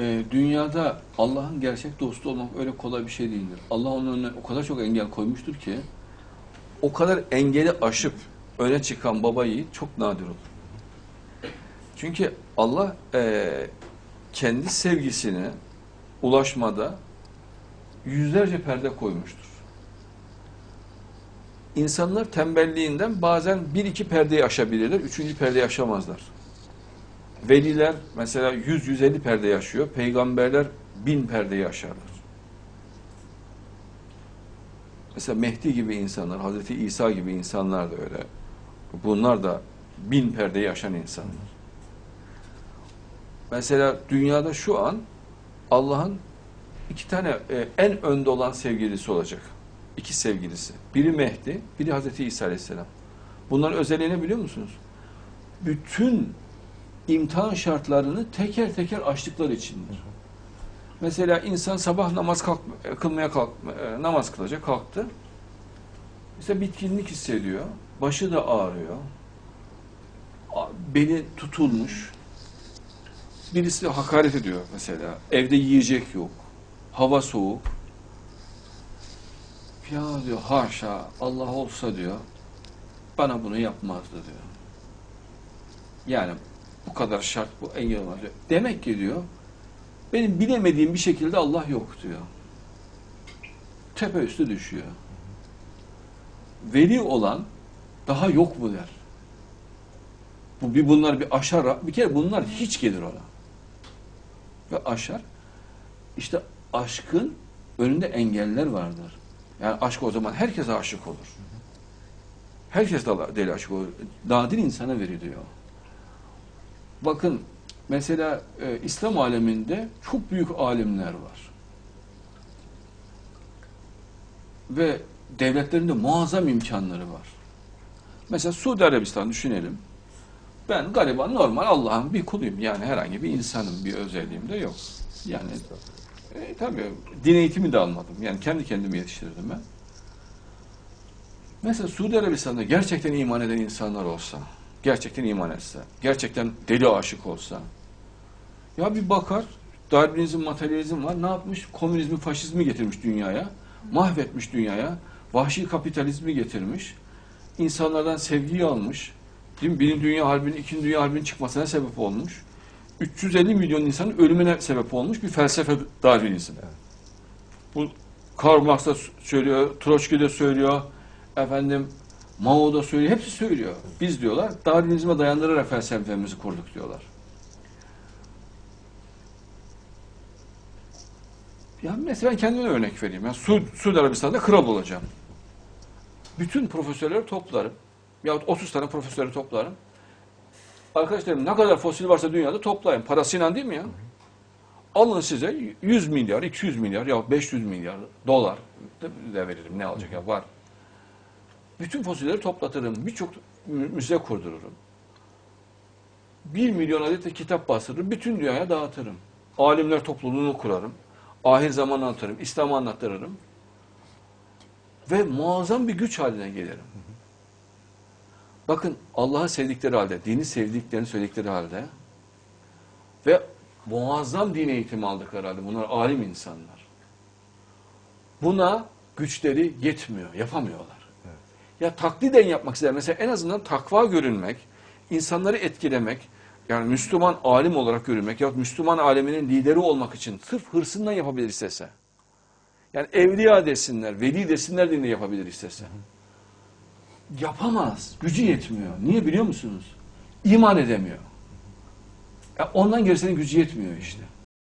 e, dünyada Allah'ın gerçek dostu olmak öyle kolay bir şey değildir. Allah onun önüne o kadar çok engel koymuştur ki o kadar engeli aşıp öne çıkan baba yiğit çok nadir olur. Çünkü Allah e, kendi sevgisine ulaşmada yüzlerce perde koymuştur. İnsanlar tembelliğinden bazen bir iki perdeyi aşabilirler, üçüncü perdeyi aşamazlar. Veliler mesela 100-150 perde yaşıyor, peygamberler bin perdeyi aşarlar. Mesela Mehdi gibi insanlar, Hazreti İsa gibi insanlar da öyle. Bunlar da bin perdeyi aşan insanlar. Mesela dünyada şu an Allah'ın iki tane e, en önde olan sevgilisi olacak. İki sevgilisi. Biri Mehdi, biri Hazreti İsa Aleyhisselam. Bunların özelliğini biliyor musunuz? Bütün imtihan şartlarını teker teker açtıkları içindir. Mesela insan sabah namaz kalk, kılmaya kalk, e, namaz kılacak, kalktı. Mesela bitkinlik hissediyor, başı da ağrıyor, beli tutulmuş. Birisi hakaret ediyor mesela, evde yiyecek yok, hava soğuk. Ya diyor haşa Allah olsa diyor, bana bunu yapmazdı diyor. Yani bu kadar şart, bu engel var diyor. Demek ki diyor, benim bilemediğim bir şekilde Allah yok diyor. Tepe üstü düşüyor. Veli olan daha yok mu der. Bu bir bunlar bir aşar, bir kere bunlar hiç gelir ona. Ve aşar. İşte aşkın önünde engeller vardır. Yani aşk o zaman herkese aşık olur. Herkes de deli aşık olur. Nadir insana veriliyor. Bakın mesela e, İslam aleminde çok büyük alimler var. Ve devletlerinde muazzam imkanları var. Mesela Suudi Arabistan düşünelim. Ben gariban normal Allah'ın bir kuluyum. Yani herhangi bir insanım, bir özelliğim de yok. Yani e, tabii din eğitimi de almadım. Yani kendi kendimi yetiştirdim ben. Mesela Suudi Arabistan'da gerçekten iman eden insanlar olsa, gerçekten iman etse, gerçekten deli aşık olsa, ya bir bakar, Darwinizm, materyalizm var, ne yapmış? Komünizmi, faşizmi getirmiş dünyaya, mahvetmiş dünyaya, vahşi kapitalizmi getirmiş, insanlardan sevgiyi almış, değil mi? Birinci Dünya Harbi'nin, İkinci Dünya Harbi'nin çıkmasına sebep olmuş, 350 milyon insanın ölümüne sebep olmuş bir felsefe Darwinizm. Bu Karl Marx da söylüyor, Troçki de söylüyor, efendim Mao da söylüyor, hepsi söylüyor. Biz diyorlar, Darwinizme dayandırarak felsefemizi kurduk diyorlar. Ya mesela ben kendime örnek vereyim. Ben Su, Suudi Arabistan'da kral olacağım. Bütün profesörleri toplarım. Yahut 30 tane profesörü toplarım. Arkadaşlarım ne kadar fosil varsa dünyada toplayın. Parasıyla değil mi ya? Alın size 100 milyar, 200 milyar ya 500 milyar dolar de veririm. Ne alacak ya var. Bütün fosilleri toplatırım. Birçok mü- müze kurdururum. 1 milyon adet de kitap bastırırım. Bütün dünyaya dağıtırım. Alimler topluluğunu kurarım. Ahir zaman anlatırım. İslam'ı anlattırırım. Ve muazzam bir güç haline gelirim. Bakın Allah'ı sevdikleri halde, dini sevdiklerini söyledikleri halde ve muazzam din eğitimi aldıkları halde bunlar alim insanlar. Buna güçleri yetmiyor, yapamıyorlar. Ya takliden yapmak ister. Mesela en azından takva görünmek, insanları etkilemek, yani Müslüman alim olarak görünmek ya Müslüman aleminin lideri olmak için sırf hırsından yapabilir istese. Yani evliya desinler, veli desinler diye de yapabilir istese. Yapamaz. Gücü yetmiyor. Niye biliyor musunuz? İman edemiyor. Ya ondan gerisinin gücü yetmiyor işte.